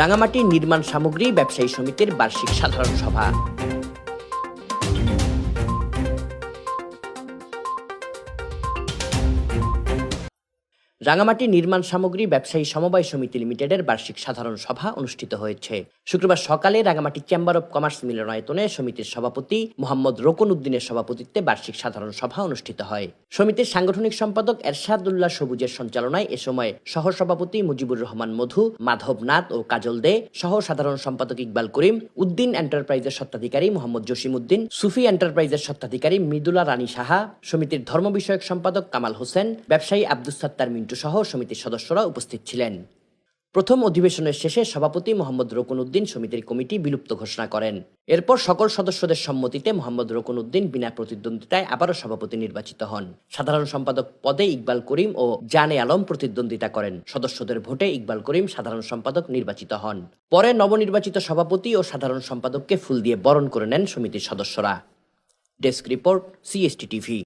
রাঙামাটি নির্মাণ সামগ্রী ব্যবসায়ী সমিতির বার্ষিক সাধারণ সভা। রাঙামাটি নির্মাণ সামগ্রী ব্যবসায়ী সমবায় সমিতি লিমিটেডের বার্ষিক সাধারণ সভা অনুষ্ঠিত হয়েছে। শুক্রবার সকালে রাঙামাটি চেম্বার অব কমার্স মিলনায়তনে সমিতির সভাপতি মোহাম্মদ রোকন উদ্দিনের সভাপতিত্বে বার্ষিক সাধারণ সভা অনুষ্ঠিত হয়। সমিতির সাংগঠনিক সম্পাদক এরশাদুল্লাহ সবুজের সঞ্চালনায় এ সময় সহ সভাপতি মুজিবুর রহমান মধু, মাধব নাথ ও কাজল দে সহ সাধারণ সম্পাদক ইকবাল করিম, উদ্দিন এন্টারপ্রাইজের স্বত্বাধিকারী মোহাম্মদ জসিম উদ্দিন, সুফি এন্টারপ্রাইজের স্বত্বাধিকারী মৃদুলা রানী সাহা, সমিতির ধর্ম বিষয়ক সম্পাদক কামাল হোসেন, ব্যবসায়ী আব্দুস সাত্তার মিন্টু সহ সমিতির সদস্যরা উপস্থিত ছিলেন। প্রথম অধিবেশনের শেষে সভাপতি মোহাম্মদ রকুন উদ্দিন সমিতির কমিটি বিলুপ্ত ঘোষণা করেন। এরপর সকল সদস্যদের সম্মতিতে মোহাম্মদ রকুন উদ্দিন বিনা প্রতিদ্বন্দ্বিতায় আবারও সভাপতি নির্বাচিত হন। সাধারণ সম্পাদক পদে ইকবাল করিম ও জানে আলম প্রতিদ্বন্দ্বিতা করেন। সদস্যদের ভোটে ইকবাল করিম সাধারণ সম্পাদক নির্বাচিত হন। পরে নবনির্বাচিত সভাপতি ও সাধারণ সম্পাদককে ফুল দিয়ে বরণ করে নেন সমিতির সদস্যরা। Desk report, CST TV.